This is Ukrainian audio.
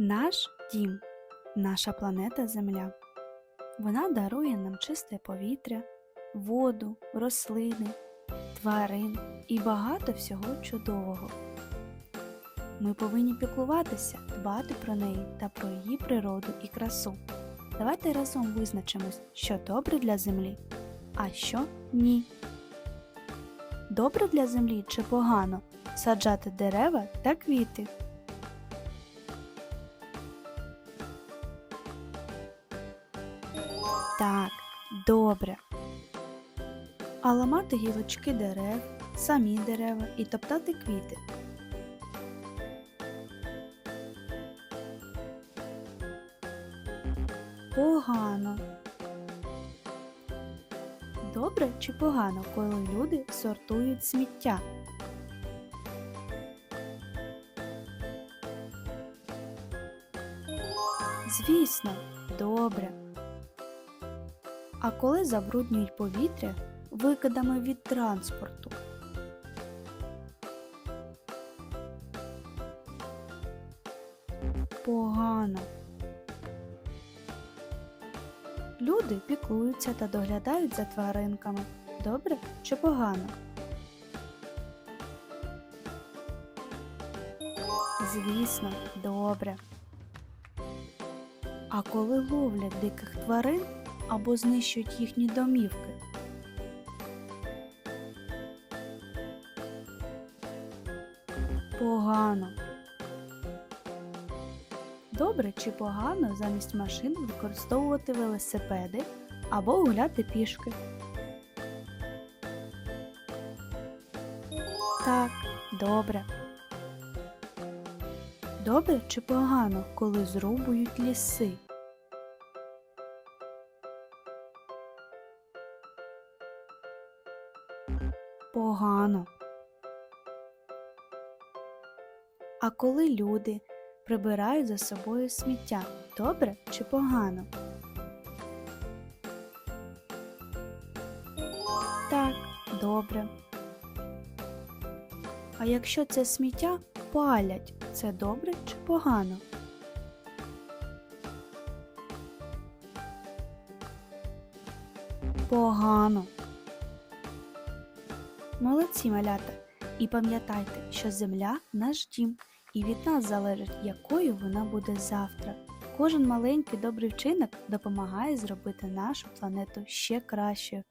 Наш дім, наша планета Земля. Вона дарує нам чисте повітря, воду, рослини, тварин і багато всього чудового. Ми повинні піклуватися, дбати про неї та про її природу і красу. Давайте разом визначимось, що добре для землі, а що ні. Добре для землі чи погано саджати дерева та квіти. Так, добре. А ламати гілочки дерев, самі дерева і топтати квіти. Погано. Добре чи погано, коли люди сортують сміття? Звісно, добре. А коли забруднюють повітря викидами від транспорту? Погано. Люди піклуються та доглядають за тваринками. Добре чи погано? Звісно, добре. А коли ловлять диких тварин або знищують їхні домівки? Погано. Добре чи погано замість машин використовувати велосипеди або гуляти пішки? Так, добре. Добре чи погано, коли зрубують ліси? Погано. А коли люди прибирають за собою сміття, добре чи погано? Так, добре. А якщо це сміття палять, це добре чи погано? Погано. Молодці малята. І пам'ятайте, що земля наш дім, і від нас залежить, якою вона буде завтра. Кожен маленький добрий вчинок допомагає зробити нашу планету ще кращою.